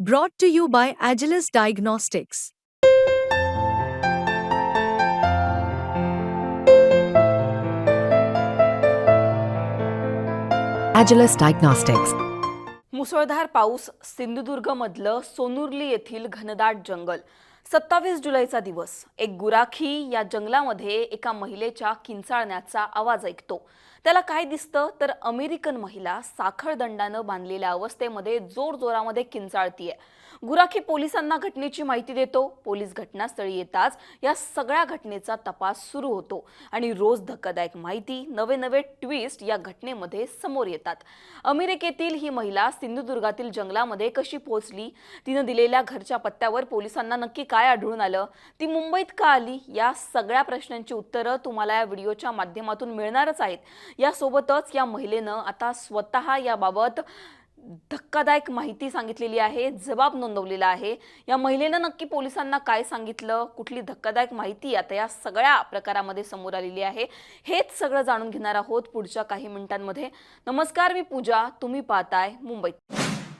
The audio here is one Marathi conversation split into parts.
Brought to you by Agilis Diagnostics. Agilis Diagnostics. मुसळधार पाऊस सिंधुदुर्गमधलं सोनुर्ली येथील घनदाट जंगल सत्तावीस जुलैचा दिवस. एक गुराखी या जंगलामध्ये एका महिलेच्या किंचाळण्याचा आवाज ऐकतो. त्याला काय दिसतं? तर अमेरिकन महिला साखळदंडानं बांधलेल्या अवस्थेमध्ये जोरजोरामध्ये किंचाळतीये. गुराखी पोलिसांना घटनेची माहिती देतो. पोलीस घटनास्थळी येताच या सगळ्या घटनेचा तपास सुरू होतो आणि रोज धक्कादायक माहिती नवे नवे ट्विस्ट या घटनेमध्ये समोर येतात. अमेरिकेतील ही महिला सिंधुदुर्गातील जंगलामध्ये कशी पोहोचली? तिनं दिलेल्या घरच्या पत्त्यावर पोलिसांना नक्की काय आढळून आलं? ती मुंबईत का आली? या सगळ्या प्रश्नांची उत्तरं तुम्हाला या व्हिडिओच्या माध्यमातून मिळणारच आहेत. यासोबतच या महिलेनं आता स्वतः याबाबत धक्कादायक माहिती सांगितलेली आहे जबाब नोंदवलेला आहे. या महिलेनं नक्की पोलिसांना काय सांगितलं? कुठली धक्कादायक माहिती आता या सगळ्या प्रकारामध्ये समोर आलेली आहे. हेच सगळं जाणून घेणार आहोत पुढच्या काही मिनिटांमध्ये. नमस्कार मी पूजा. तुम्ही पाहताय मुंबईत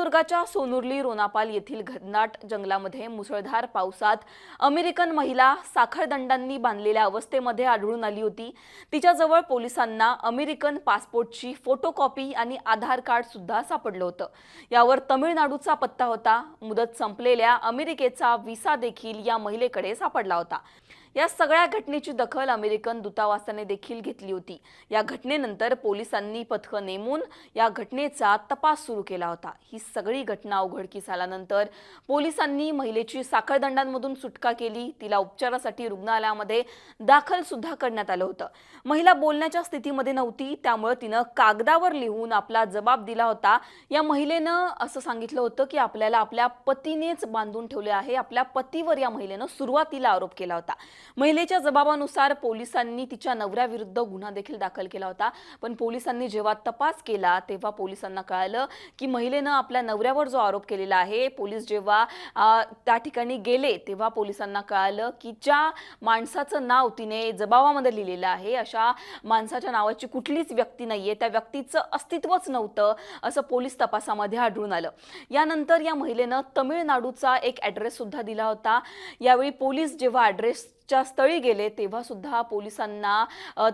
सिंधुदुर्गाच्या सोनुर्ली रोनापाल येथील घनदाट जंगलामध्ये मुसळधार पावसात अमेरिकन महिला साखळदंडांनी बांधलेल्या अवस्थेमध्ये आढळून आली होती. तिच्याजवळ पोलिसांना अमेरिकन पासपोर्टची फोटोकॉपी आणि आधार कार्ड सुद्धा सापडलं होतं. यावर तमिळनाडूचा पत्ता होता. मुदत संपलेल्या अमेरिकेचा व्हिसा देखील या महिलेकडे सापडला होता. या सगळ्या घटनेची दखल अमेरिकन दूतावासाने देखील घेतली होती. या घटनेनंतर पोलिसांनी पथकं नेमून या घटनेचा तपास सुरू केला होता. ही सगळी घटना उघडकीस आल्यानंतर पोलिसांनी महिलेची साखळदंडांमधून सुटका केली. तिला उपचारासाठी रुग्णालयामध्ये दाखल सुद्धा करण्यात आलं होतं. महिला बोलण्याच्या स्थितीमध्ये नव्हती त्यामुळे तिनं कागदावर लिहून आपला जबाब दिला होता. या महिलेनं असं सांगितलं होतं की आपल्याला आपल्या पतीनेच बांधून ठेवले आहे. आपल्या पतीवर या महिलेनं सुरुवातीला आरोप केला होता. महिलेच्या जबाबानुसार पोलिसांनी तिच्या नवऱ्याविरुद्ध गुन्हा देखील दाखल केला होता. पण पोलिसांनी जेव्हा तपास केला तेव्हा पोलिसांना कळालं की महिलेनं आपल्या नवऱ्यावर जो आरोप केलेला आहे पोलीस जेव्हा त्या ठिकाणी गेले तेव्हा पोलिसांना कळालं की ज्या माणसाचं नाव तिने जबाबामध्ये लिहिलेलं आहे अशा माणसाच्या नावाची कुठलीच व्यक्ती नाहीये त्या व्यक्तीचं अस्तित्वच नव्हतं असं पोलीस तपासामध्ये आढळून आलं. यानंतर या महिलेनं तमिळनाडूचा एक ॲड्रेस सुद्धा दिला होता. यावेळी पोलीस जेव्हा ॲड्रेस च्या स्थळी गेले तेव्हा सुद्धा पोलिसांना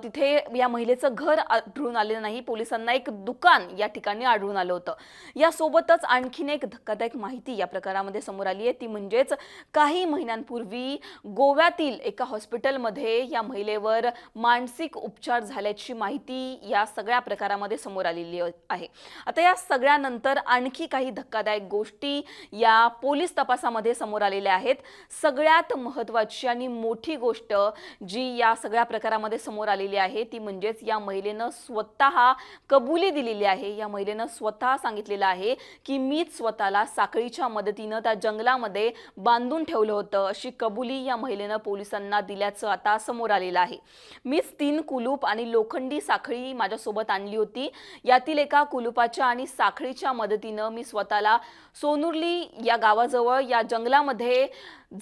तिथे या महिलेचं घर आढळून आलेलं नाही. पोलिसांना एक दुकान या ठिकाणी आढळून आलं होतं. यासोबतच आणखीन एक धक्कादायक माहिती या प्रकारामध्ये समोर आली आहे. ती म्हणजेच काही महिन्यांपूर्वी गोव्यातील एका हॉस्पिटलमध्ये या महिलेवर मानसिक उपचार झाल्याची माहिती या सगळ्या प्रकारामध्ये समोर आलेली आहे. आता या सगळ्यानंतर आणखी काही धक्कादायक गोष्टी या पोलीस तपासामध्ये समोर आलेल्या आहेत. सगळ्यात महत्त्वाची आणि मोठी गोष्ट जी या सगळ्या प्रकारामध्ये समोर आलेली आहे ती म्हणजेच या महिलेनं स्वतः कबुली दिलेली आहे. या महिलेनं स्वतः सांगितलेलं आहे की मीच स्वतःला साखळीच्या मदतीनं त्या जंगलामध्ये बांधून ठेवलं होतं. अशी कबुली या महिलेनं पोलिसांना दिल्याचं आता समोर आलेलं आहे. मीच तीन कुलूप आणि लोखंडी साखळी माझ्यासोबत आणली होती. यातील एका कुलुपाच्या आणि साखळीच्या मदतीनं मी स्वतःला सोनुर्ली या गावाजवळ या जंगलामध्ये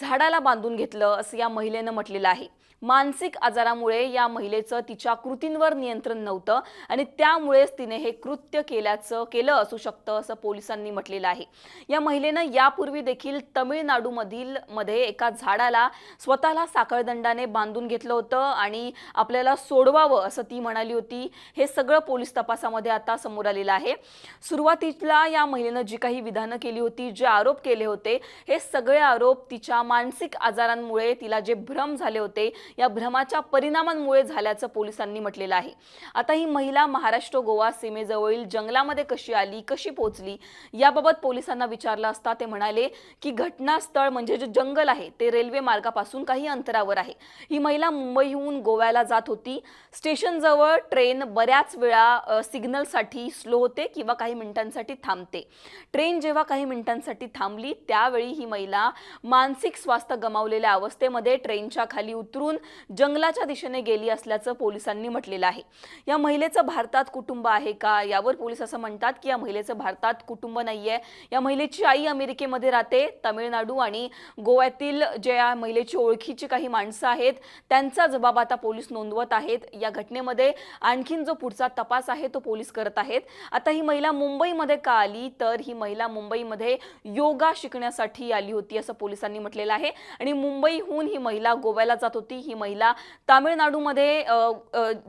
झाडाला बांधून घेतलं असं या महिलेनं म्हटलेलं आहे. मानसिक आजारामुळे या महिलेचं तिच्या कृतींवर नियंत्रण नव्हतं आणि त्यामुळेच तिने हे कृत्य केल्याचं केलं असू शकतं असं पोलिसांनी म्हटलेलं आहे. या महिलेनं यापूर्वी देखील तमिळनाडूमधील मध्ये एका झाडाला स्वतःला साखळदंडाने बांधून घेतलं होतं आणि आपल्याला सोडवावं असं ती म्हणाली होती. हे सगळं पोलीस तपासामध्ये आता समोर आलेलं आहे. सुरुवातीला या महिलेनं जी काही विधानं केली होती जे आरोप केले होते हे सगळे आरोप तिच्या मानसिक आजारांमुळे तिला जे भ्रम झाले होते या भ्रमाच्या परिणामांमुळे झाल्याचं पोलिसांनी म्हटलेलं आहे. आता ही महिला महाराष्ट्र गोवा सीमेजवळील जंगलामध्ये कशी आली कशी पोहोचली याबाबत पोलिसांना विचारलं असता ते म्हणाले की घटनास्थळ म्हणजे जे जंगल आहे ते रेल्वे मार्गापासून काही अंतरावर आहे. ही महिला मुंबईहून गोव्याला जात होती. स्टेशनजवळ ट्रेन बऱ्याच वेळा सिग्नलसाठी स्लो होते किंवा काही मिनिटांसाठी थांबते. ट्रेन जेव्हा काही मिनिटांसाठी थांबली त्यावेळी ही महिला मानसिक स्वास्थ्य गमावलेल्या अवस्थेमध्ये ट्रेनच्या खाली उतरून जंगलाच्या दिशेने गेली असल्याचं पोलिसांनी म्हटलेलं आहे. या महिलेचं भारतात कुटुंब आहे का? यावर पोलीस असं म्हणतात की या महिलेचं भारतात कुटुंब नाहीये. या महिलेची आई अमेरिकेमध्ये राहते तामिळनाडू आणि गोव्यातील जे या महिलेची ओळखीची काही माणसं आहेत त्यांचा जबाब आता पोलीस नोंदवत आहेत. या घटनेमध्ये आणखीन जो पुढचा तपास आहे तो पोलीस करत आहेत. आता ही महिला मुंबईमध्ये का आली? तर ही महिला मुंबईमध्ये योगा शिकण्यासाठी आली होती असं पोलिसांनी म्हटलेलं आहे. आणि मुंबईहून ही महिला गोव्याला जात होती. ही महिला तामिळनाडूमध्ये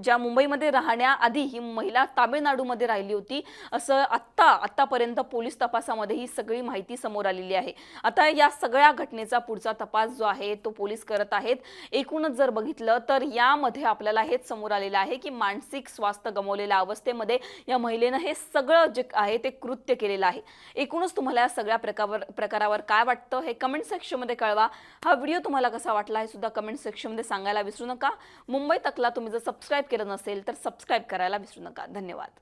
ज्या मुंबईमध्ये राहण्याआधी ही महिला तामिळनाडूमध्ये राहिली होती. असं आत्ता आत्तापर्यंत पोलीस तपासामध्ये ही सगळी माहिती समोर आलेली आहे. आता या सगळ्या घटनेचा पुढचा तपास जो आहे तो पोलीस करत आहेत. एकूणच जर बघितलं तर यामध्ये आपल्याला हेच समोर आलेलं आहे की मानसिक स्वास्थ्य गमावलेल्या अवस्थेमध्ये या महिलेनं हे सगळं जे आहे ते कृत्य केलेलं आहे. एकूणच तुम्हाला या सगळ्या प्रकारावर प्रकारावर काय वाटतं हे कमेंट सेक्शनमध्ये कळवा. हा व्हिडिओ तुम्हाला कसा वाटला हे सुद्धा कमेंट सेक्शनमध्ये सांगायला विसरू नका. मुंबई तकला तुम्ही जर सबस्क्राईब केलं नसेल तर सबस्क्राईब करायला विसरू नका. धन्यवाद.